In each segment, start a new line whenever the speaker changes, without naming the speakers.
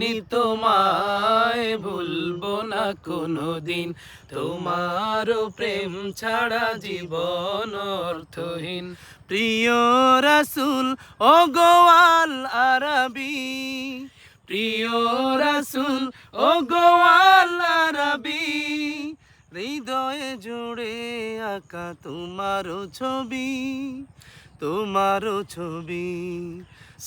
নি তোমায় ভুলবো না কোনোদিন। তোমারও প্রেম ছাড়া জীবন অর্থহীন। প্রিয় রাসুল ও গোয়াল আরবি প্রিয় রাসুল ও গোয়াল আরবি হৃদয়ে জুড়ে আঁকা তোমারও ছবি। তোমারও ছবি।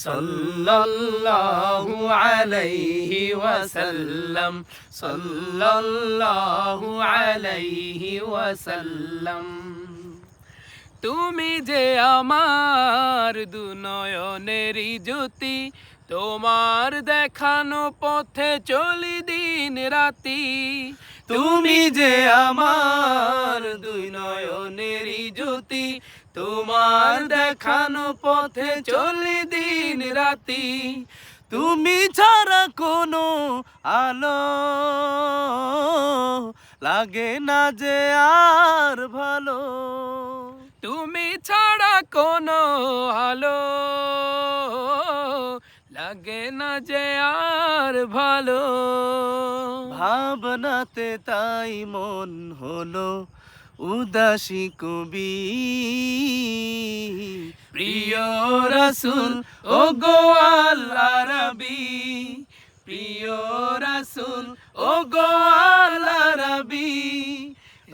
সাল্লাল্লাহু আলাইহি ওয়াসাল্লাম, সাল্লাল্লাহু আলাইহি ওয়াসাল্লাম। তুমি যে আমার দুনয়নেরই জ্যোতি, তোমার দেখানো পথে চলি দিন রাতি। তুমি যে আমার দুই নয়নেরই জ্যোতি তোমার দেখানো পথে চলি দিন রাতি। তুমি ছাড়া কোনো আলো লাগে না যে আর ভালো। তুমি ছাড়া কোনো আলো লাগে না যে আর ভালো। ভাবনাতে তাই মন হলো উদাসী কবি। প্রিয় রাসুল ও গো আল্লাহ রবি প্রিয় রাসুল ও গো আল্লাহ রবি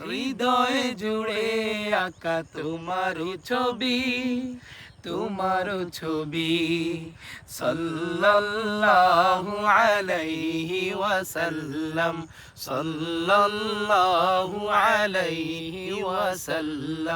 হৃদয় জুড়ে আঁকা তোমার ছবি। তোমার ছবি সাল্লাল্লাহু আলাইহি ওয়াসাল্লাম সাল্লাল্লাহু আলাইহি ওয়াসাল্লাম।